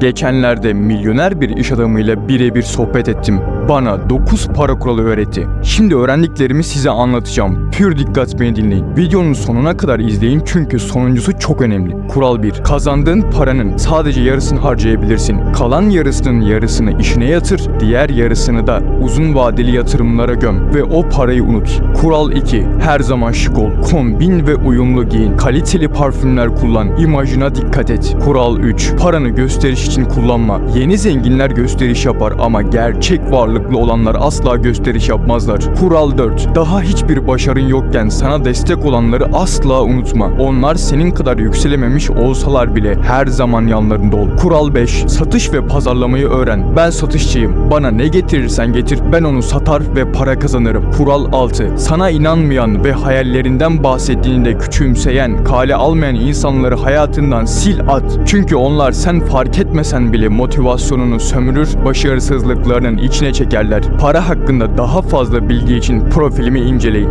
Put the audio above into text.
Geçenlerde milyoner bir iş adamıyla birebir sohbet ettim. Bana 9 para kuralı öğretti. Şimdi öğrendiklerimi size anlatacağım. Pür dikkat beni dinleyin. Videonun sonuna kadar izleyin çünkü sonuncusu çok önemli. Kural 1. Kazandığın paranın sadece yarısını harcayabilirsin. Kalan yarısının yarısını işine yatır, diğer yarısını da uzun vadeli yatırımlara göm ve o parayı unut. Kural 2. Her zaman şık ol. Kombin ve uyumlu giyin. Kaliteli parfümler kullan. İmajına dikkat et. Kural 3. Paranı gösteriş için kullanma. Yeni zenginler gösteriş yapar ama gerçek varlıklı olanlar asla gösteriş yapmazlar. Kural 4. Daha hiçbir başarın yokken sana destek olanları asla unutma. Onlar senin kadar yükselememiş olsalar bile her zaman yanlarında ol. Kural 5. Satış ve pazarlamayı öğren. Ben satışçıyım. Bana ne getirirsen getir ben onu satar ve para kazanırım. Kural 6. Sana inanmayan ve hayallerinden bahsettiğinde küçümseyen, kale almayan insanları hayatından sil at. Çünkü onlar sen fark etmesen bile motivasyonunu sömürür, başarısızlıklarının içine çekerler. Para hakkında daha fazla bilgi için profilimi inceleyin.